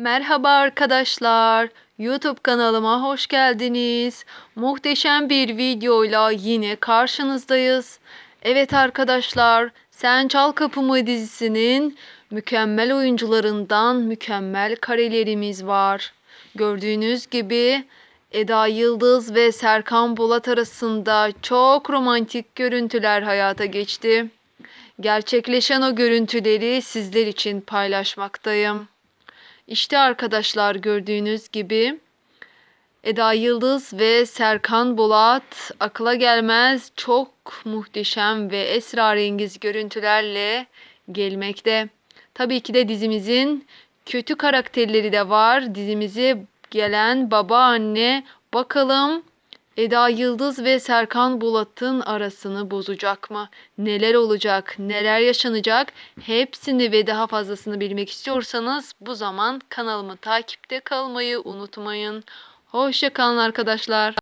Merhaba arkadaşlar. YouTube kanalıma hoş geldiniz. Muhteşem bir videoyla yine karşınızdayız. Evet arkadaşlar, Sen Çal Kapımı dizisinin mükemmel oyuncularından mükemmel karelerimiz var. Gördüğünüz gibi Eda Yıldız ve Serkan Bolat arasında çok romantik görüntüler hayata geçti. Gerçekleşen o görüntüleri sizler için paylaşmaktayım. İşte arkadaşlar gördüğünüz gibi Eda Yıldız ve Serkan Bolat akla gelmez çok muhteşem ve esrarengiz görüntülerle gelmekte. Tabii ki de dizimizin kötü karakterleri de var. Dizimize gelen baba anne bakalım Eda Yıldız ve Serkan Bolat'ın arasını bozacak mı? Neler olacak? Neler yaşanacak? Hepsini ve daha fazlasını bilmek istiyorsanız bu zaman kanalımı takipte kalmayı unutmayın. Hoşça kalın arkadaşlar.